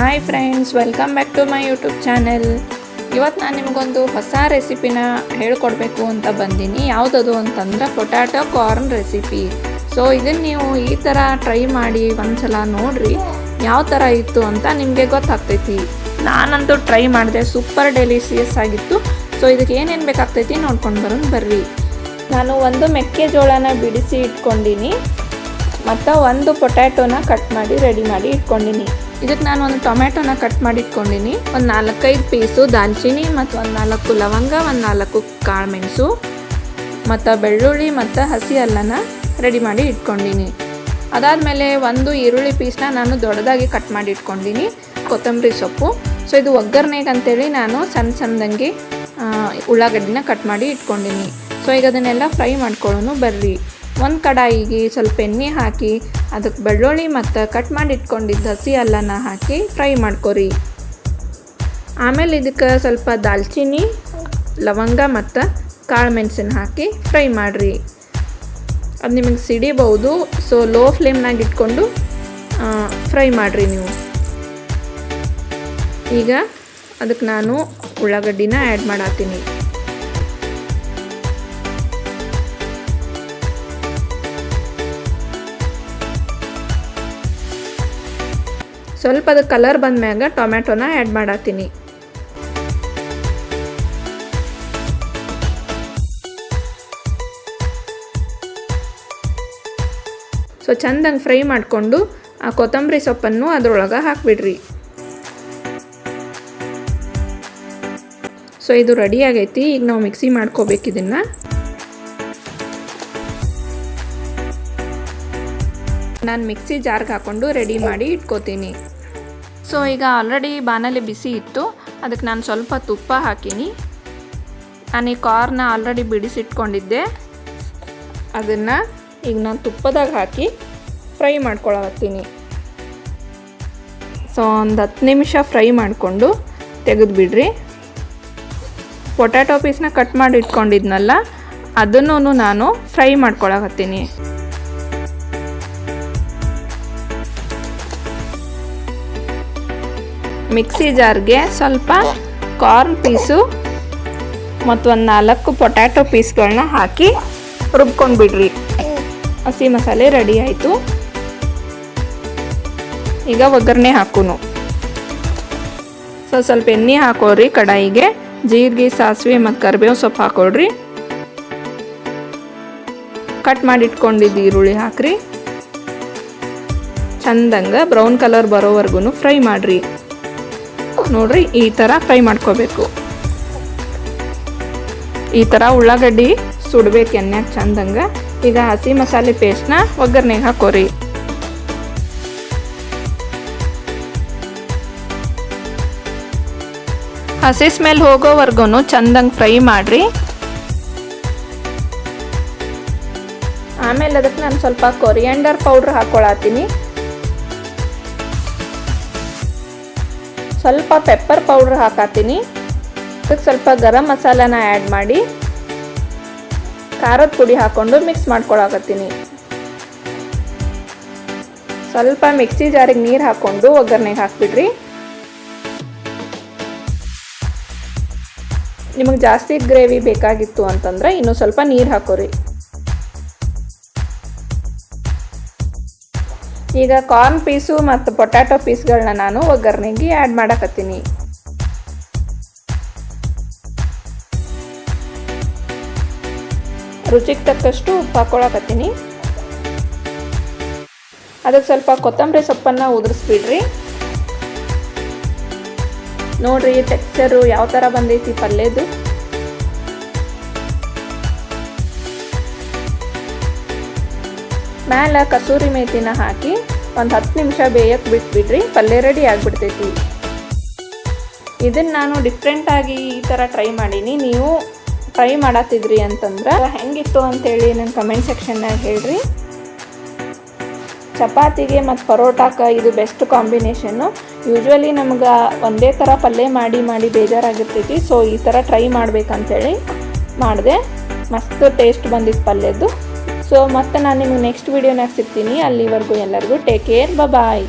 Hi friends welcome back to my YouTube channel ಇವತ್ತು ನಾನು ನಿಮಗೊಂದು ಹೊಸ ರೆಸಿಪಿನ ಹೇಳ್ಕೊಡ್ಬೇಕು ಅಂತ ಬಂದೀನಿ. ಯಾವುದದು ಅಂತಂದ್ರೆ ಪೊಟ್ಯಾಟೊ ಕಾರ್ನ್ ರೆಸಿಪಿ ಸೊ ಇದನ್ನು ನೀವು ಈ ಥರ ಟ್ರೈ ಮಾಡಿ ಒಂದ್ಸಲ ನೋಡ್ರಿ, ಯಾವ ಥರ ಇತ್ತು ಅಂತ ನಿಮಗೆ ಗೊತ್ತಾಗ್ತೈತಿ. ನಾನಂತೂ ಟ್ರೈ ಮಾಡಿದೆ ಸೂಪರ್ ಡೆಲಿಷಿಯಸ್ ಆಗಿತ್ತು. ಸೊ ಇದಕ್ಕೆ ಏನೇನು ಬೇಕಾಗ್ತೈತಿ ನೋಡ್ಕೊಂಡು ಬರೋಣ ಬರ್ರಿ. ನಾನು ಒಂದು ಮೆಕ್ಕೆಜೋಳನ ಬಿಡಿಸಿ ಇಟ್ಕೊಂಡಿನಿ. ಮತ್ತು ಒಂದು ಪೊಟ್ಯಾಟೋನ ಕಟ್ ಮಾಡಿ ರೆಡಿ ಮಾಡಿ ಇಟ್ಕೊಂಡಿನಿ. ಇದಕ್ಕೆ ನಾನು ಒಂದು ಟೊಮೆಟೊನ ಕಟ್ ಮಾಡಿ ಇಟ್ಕೊಂಡಿನಿ ಒಂದು ನಾಲ್ಕೈದು ಪೀಸು ದಾಲ್ಚಿನ್ನಿ ಮತ್ತು ಒಂದು ನಾಲ್ಕು ಲವಂಗ, ಒಂದು ನಾಲ್ಕು ಕಾಳುಮೆಣಸು, ಮತ್ತು ಬೆಳ್ಳುಳ್ಳಿ ಮತ್ತು ಹಸಿ ಅಲ್ಲನ ರೆಡಿ ಮಾಡಿ ಇಟ್ಕೊಂಡಿನಿ. ಅದಾದಮೇಲೆ ಒಂದು ಈರುಳ್ಳಿ ಪೀಸ್ನ ನಾನು ದೊಡ್ಡದಾಗಿ ಕಟ್ ಮಾಡಿ ಇಟ್ಕೊಂಡಿನಿ ಕೊತ್ತಂಬರಿ ಸೊಪ್ಪು. ಸೊ ಇದು ಒಗ್ಗರಣೆಗೆ ಅಂತೇಳಿ ನಾನು ಸಣ್ಣ ಸಣ್ಣದಂಗೆ ಉಳ್ಳಾಗಡ್ಡಿನ ಕಟ್ ಮಾಡಿ ಇಟ್ಕೊಂಡಿನಿ. ಸೊ ಈಗ ಅದನ್ನೆಲ್ಲ ಫ್ರೈ ಮಾಡ್ಕೊಳ್ಳೋನು ಬರ್ರಿ. ಒಂದು ಕಡಾಯಿಗೆ ಸ್ವಲ್ಪ ಎಣ್ಣೆ ಹಾಕಿ ಅದಕ್ಕೆ ಬೆಳ್ಳುಳ್ಳಿ ಮತ್ತು ಕಟ್ ಮಾಡಿ ಇಟ್ಕೊಂಡಿದ್ದ ಹಸಿ ಅಲ್ಲನ ಹಾಕಿ ಫ್ರೈ ಮಾಡ್ಕೊರಿ. ಆಮೇಲೆ ಇದಕ್ಕೆ ಸ್ವಲ್ಪ ದಾಲ್ಚಿನ್ನಿ, ಲವಂಗ ಮತ್ತು ಕಾಳು ಮೆಣಸಿನ ಹಾಕಿ ಫ್ರೈ ಮಾಡಿರಿ. ಅದು ನಿಮಗೆ ಸಿಡಿಬಹುದು ಸೊ ಲೋ ಫ್ಲೇಮ್ನಾಗ ಇಟ್ಕೊಂಡು ಫ್ರೈ ಮಾಡಿರಿ ನೀವು. ಈಗ ಅದಕ್ಕೆ ನಾನು ಉಳ್ಳಾಗಡ್ಡಿನ ಆ್ಯಡ್ ಮಾಡತ್ತೀನಿ ಸ್ವಲ್ಪ ಅದು ಕಲರ್ ಬಂದ್ಮ್ಯಾಗ ಟೊಮ್ಯಾಟೊನ ಆ್ಯಡ್ ಮಾಡತ್ತೀನಿ ಸೊ ಚಂದಂಗೆ ಫ್ರೈ ಮಾಡಿಕೊಂಡು ಆ ಕೊತ್ತಂಬರಿ ಸೊಪ್ಪನ್ನು ಅದರೊಳಗೆ ಹಾಕಿಬಿಡ್ರಿ. ಸೊ ಇದು ರೆಡಿ ಆಗೈತಿ. ಈಗ ನಾವು ಮಿಕ್ಸಿ ಮಾಡ್ಕೋಬೇಕು ಇದನ್ನು. ನಾನು ಮಿಕ್ಸಿ ಜಾರ್ಗೆ ಹಾಕ್ಕೊಂಡು ರೆಡಿ ಮಾಡಿ ಇಟ್ಕೋತೀನಿ. ಸೊ ಈಗ ಆಲ್ರೆಡಿ ಬಾಣಲೆ ಬಿಸಿ ಇತ್ತು. ಅದಕ್ಕೆ ನಾನು ಸ್ವಲ್ಪ ತುಪ್ಪ ಹಾಕೀನಿ. ನಾನು ಈ ಕಾರ್ನ ಆಲ್ರೆಡಿ ಬಿಡಿಸಿಟ್ಕೊಂಡಿದ್ದೆ. ಅದನ್ನು ಈಗ ನಾನು ತುಪ್ಪದಾಗ ಹಾಕಿ ಫ್ರೈ ಮಾಡ್ಕೊಳತ್ತೀನಿ ಸೊ ಒಂದು ಹತ್ತು ನಿಮಿಷ ಫ್ರೈ ಮಾಡಿಕೊಂಡು ತೆಗೆದುಬಿಡ್ರಿ ಪೊಟ್ಯಾಟೊ ಪೀಸ್ನ ಕಟ್ ಮಾಡಿ ಇಟ್ಕೊಂಡಿದ್ನಲ್ಲ ಅದನ್ನು ನಾನು ಫ್ರೈ ಮಾಡ್ಕೊಳಕತ್ತೀನಿ ಮಿಕ್ಸಿ ಜಾರ್ಗೆ ಸ್ವಲ್ಪ ಕಾರ್ನ್ ಪೀಸು ಮತ್ತು ಒಂದು ನಾಲ್ಕು ಪೊಟ್ಯಾಟೊ ಪೀಸ್ಗಳನ್ನ ಹಾಕಿ ರುಬ್ಕೊಂಡು ಬಿಡ್ರಿ ಹಸಿ ಮಸಾಲೆ ರೆಡಿ ಆಯಿತು. ಈಗ ಒಗ್ಗರಣೆ ಹಾಕುನು. ಸೊ ಸ್ವಲ್ಪ ಎಣ್ಣೆ ಹಾಕೋರಿ ಕಡಾಯಿಗೆ. ಜೀರಿಗೆ, ಸಾಸಿವೆ ಮತ್ತು ಕರಿಬೇವು ಸೊಪ್ಪು ಹಾಕೊಳ್ರಿ. ಕಟ್ ಮಾಡಿ ಇಟ್ಕೊಂಡಿದ್ದು ಈರುಳ್ಳಿ ಹಾಕ್ರಿ. ಚಂದಂಗ ಬ್ರೌನ್ ಕಲರ್ ಬರೋವರೆಗೂ ಫ್ರೈ ಮಾಡಿರಿ. ನೋಡ್ರಿ ಈ ಥರ ಫ್ರೈ ಮಾಡ್ಕೋಬೇಕು. ಈ ಥರ ಉಳ್ಳಾಗಡ್ಡಿ ಸುಡ್ಬೇಕು ಎಣ್ಣೆಗೆ ಚಂದಂಗ ಈಗ ಹಸಿ ಮಸಾಲೆ ಪೇಸ್ಟ್ನ ಒಗ್ಗರಣೆಗೆ ಹಾಕೋರಿ. ಹಸಿ ಸ್ಮೆಲ್ ಹೋಗೋವರೆಗೂ ಚಂದಂಗೆ ಫ್ರೈ ಮಾಡಿರಿ. ಆಮೇಲೆ ಅದಕ್ಕೆ ನಾನು ಸ್ವಲ್ಪ ಕೊರಿಯಾಂಡರ್ ಪೌಡ್ರ್ ಹಾಕ್ಕೊಳತ್ತೀನಿ ಸ್ವಲ್ಪ ಪೆಪ್ಪರ್ ಪೌಡ್ರ್ ಹಾಕತ್ತೀನಿ ಅದಕ್ಕೆ ಸ್ವಲ್ಪ ಗರಂ ಮಸಾಲಾನ ಆ್ಯಡ್ ಮಾಡಿ, ಖಾರದ ಪುಡಿ ಹಾಕ್ಕೊಂಡು ಮಿಕ್ಸ್ ಮಾಡ್ಕೊಳಕತ್ತೀನಿ. ಸ್ವಲ್ಪ ಮಿಕ್ಸಿ ಜಾರಿಗೆ ನೀರು ಹಾಕ್ಕೊಂಡು ಒಗ್ಗರಣೆಗೆ ಹಾಕ್ಬಿಡ್ರಿ. ನಿಮಗೆ ಜಾಸ್ತಿ ಗ್ರೇವಿ ಬೇಕಾಗಿತ್ತು ಅಂತಂದ್ರೆ ಇನ್ನೂ ಸ್ವಲ್ಪ ನೀರು ಹಾಕೋರಿ. ಈಗ ಕಾರ್ನ್ ಪೀಸು ಮತ್ತು ಪೊಟ್ಯಾಟೊ ಪೀಸ್ಗಳನ್ನ ನಾನು ಒಗ್ಗರಣೆಗೆ ಆ್ಯಡ್ ಮಾಡಕತ್ತೀನಿ. ರುಚಿಗೆ ತಕ್ಕಷ್ಟು ಉಪ್ಪು ಹಾಕ್ಕೊಳಕತ್ತೀನಿ ಅದಕ್ಕೆ ಸ್ವಲ್ಪ ಕೊತ್ತಂಬರಿ ಸೊಪ್ಪನ್ನು ಉದುರಿಸ್ಬಿಡ್ರಿ. ನೋಡ್ರಿ ಟೆಕ್ಸ್ಚರು ಯಾವ ಥರ ಬಂದೈತಿ ಪಲ್ಯದು. ಮ್ಯಾಲೆ ಕಸೂರಿ ಮೇಥಿನ ಹಾಕಿ ಒಂದು ಹತ್ತು ನಿಮಿಷ ಬೇಯಕ್ಕೆ ಬಿಟ್ಬಿಡ್ರಿ, ಪಲ್ಯ ರೆಡಿ ಆಗಿಬಿಡ್ತೈತಿ. ಇದನ್ನು ನಾನು ಡಿಫ್ರೆಂಟಾಗಿ ಈ ಥರ ಟ್ರೈ ಮಾಡೀನಿ. ನೀವು ಟ್ರೈ ಮಾಡತ್ತಿದ್ರಿ ಅಂತಂದ್ರೆ ಹೆಂಗಿತ್ತು ಅಂತೇಳಿ ನನ್ನ ಕಮೆಂಟ್ ಸೆಕ್ಷನ್ನಾಗ ಹೇಳ್ರಿ. ಚಪಾತಿಗೆ ಮತ್ತು ಪರೋಟಾಕ್ಕೆ ಇದು ಬೆಸ್ಟ್ ಕಾಂಬಿನೇಷನ್ನು ಯೂಶ್ವಲಿ ನಮ್ಗೆ ಒಂದೇ ಥರ ಪಲ್ಯ ಮಾಡಿ ಮಾಡಿ ಬೇಜಾರಾಗಿರ್ತೈತಿ. ಸೊ ಈ ಥರ ಟ್ರೈ ಮಾಡ್ಬೇಕಂತೇಳಿ ಮಾಡಿದೆ. ಮಸ್ತ್ ಟೇಸ್ಟ್ ಬಂದಿತ್ತು ಪಲ್ಯದ್ದು. ಸೊ ಮತ್ತೆ ನಾನು ನಿಮಗೆ ನೆಕ್ಸ್ಟ್ ವೀಡಿಯೋನಾಗ ಸಿಗ್ತೀನಿ ಅಲ್ಲಿವರೆಗೂ ಎಲ್ಲರಿಗೂ ಟೇಕ್ ಕೇರ್ ಬಾಯ್